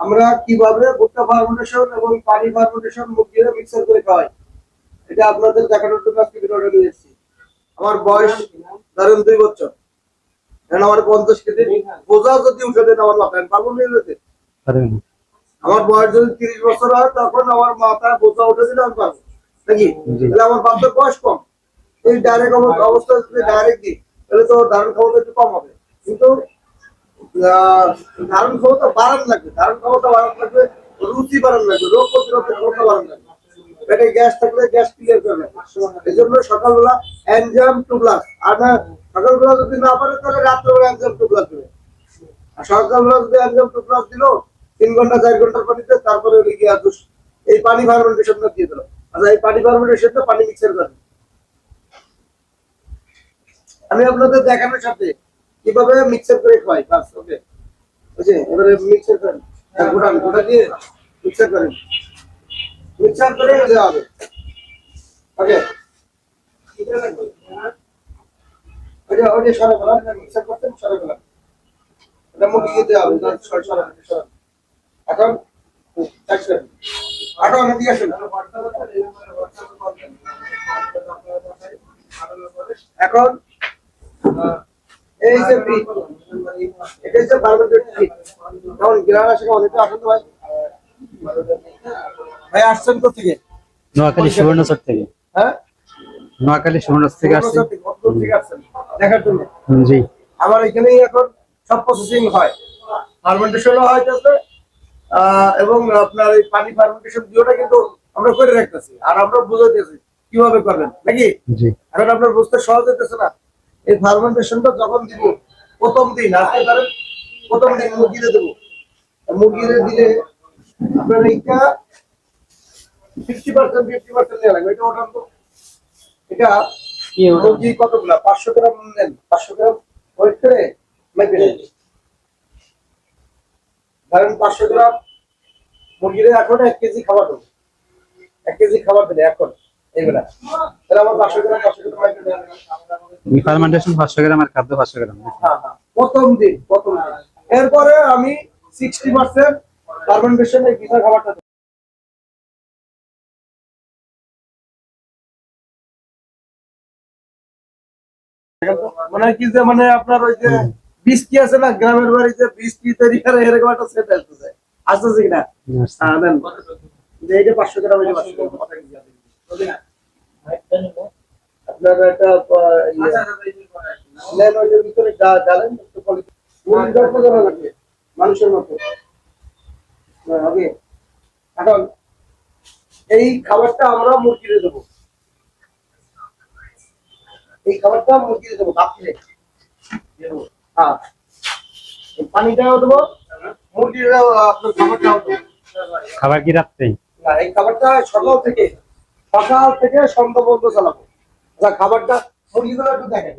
আমরা কীভাবে ভুট্টা ফার্মেন্টেশন এবং পানি ফার্মেন্টেশন মুরগিরা মিক্সার করে খাওয়াই? এটা আপনাদের দেখানোর জন্য আজকে ভিডিওটা নিয়ে এসেছি। আমার বয়স ধরেন দুই বছর। এখন আমার পঞ্চাশ কেজি। বোঝা যদি উঠে দেন আমার মাথায় পারব নিয়ে যেতে। আমার বয়স যদি তিরিশ বছর হয় তখন আমার মাথায় বোঝা উঠে দিলে আমি পারব নাকি? তাহলে আমার বাচ্চার বয়স কম। এই ডাইরেক্ট অবস্থা যদি ডাইরেক্ট দিই তাহলে তো ধারণ ক্ষমতা একটু কম হবে। কিন্তু ধারণ ক্ষমতা বাড়ান লাগবে, ধারণ ক্ষমতা বাড়ান লাগবে, রুচি বাড়ান লাগবে, রোগ প্রতিরোধ ক্ষমতা বাড়ান লাগবে। আর সকালবেলা দিল, তিন ঘণ্টা, চার পানিতে, তারপরে এই পানি ফার্মেন্টেশনটা দিয়ে দিল। আচ্ছা এই পানি ফার্মেন্টেশনটা পানি মিক্সার আমি আপনাদের দেখানোর সাথে কীভাবে মিক্সার করে খাওয়াই বাস ওকে বুঝে এবারে মিক্সার করেন হ্যাঁ, গোটা গোটা দিয়ে মিক্সার করেন মিক্সার করে দেওয়া হবে। ওকে ওটা ওটা সরে গেলাম মিক্সার করতে সরে গেলাম এটা মুখে দেওয়া হবে সরে সরে সরে এখন করেন আটো আমি দিয়ে আসুন। এখন এই যে এটা হচ্ছে তখন গ্রাম অনেকটা ভাই। আসছেন থেকে নোয়াখালী সুবর্ণচর থেকে। হ্যাঁ? নোয়াখালী সুবর্ণচর থেকে আসছেন? দেখার জন্য। জি। আমার এখানেই এখন সব প্রসেসিং হয়। ফার্মেন্টেশনও হইতেছে আহ, এবং আপনার এই পানি ফার্মেন্টেশন দুটোটা কিন্তু আমরা করে রাখতেছি। আর আমরা বুঝাইতেছি কীভাবে করবেন নাকি? জি। এখন আপনার বুঝতে সহজ হইতেছে না। এই ফার্মেন্টেশনটা যখন দিব প্রথম দিন আজকে ধরেন প্রথম দিন মুরগিরে দেবো। মুরগিরে দিলে আপনার এইটা ফিফটি পার্সেন্ট ফিফটি পার্সেন্ট নেওয়া লাগবে। এটা ওঠান তো এটা মুরগি কতগুলা? পাঁচশো গ্রাম নেন। পাঁচশো গ্রাম ওয়েট করে নেন ধরেন পাঁচশো গ্রাম মুরগিরে এখন এক কেজি খাবার দেবো। এক কেজি খাবার দেবে এখন। এইবেলা তাহলে আমার পাঁচশো গ্রাম পাঁচশো গ্রাম মেপে নেন ফার্মেন্টেশন পাঁচশো গ্রাম আর খাদ্য পাঁচশো গ্রাম। প্রথম দিন প্রথম দিন। এরপরে আমি সিক্সটি পার্সেন্ট ফার্মেন্টেশন এই পিঠা খাবারটা মানে কি যে মানে আপনার ওই যে বৃষ্টি আছে না গ্রামের বাড়িতে বৃষ্টি তৈরি করে এরকম একটা সেট আসতেছে আসতেছে কিনা? হ্যাঁ দেন। যে পাঁচশো গ্রাম এটা পাঁচশো গ্রাম? আপনার একটা আহ, নেন ওইটার ভিতরে ডালেন একটু পলি- মুরগির যত্ন করা লাগবে, মানুষের মতো এখন এই খাবারটা আমরা মুরগিরে দেবো। এই খাবারটা মুরগিরে দেবো বাকিরে হ্যাঁ পানিটাও দেবো মুরগিরাও আপনার খাবারটাও দেবো। খাবার কি রাত্রেই? না এই খাবারটা সকাল থেকে। সকাল থেকে সন্ধ্যা পর্যন্ত চালাবো। খাবারটা মুরগিগুলো একটু দেখেন